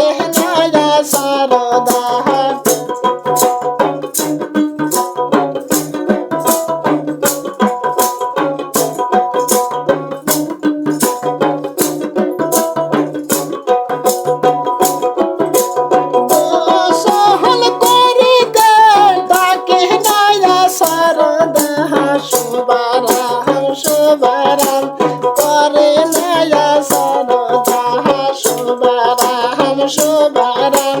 দেহ শোভারাম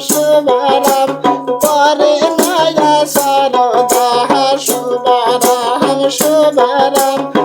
সুবরম পরে নয়া সরদা সুবরম সুবরম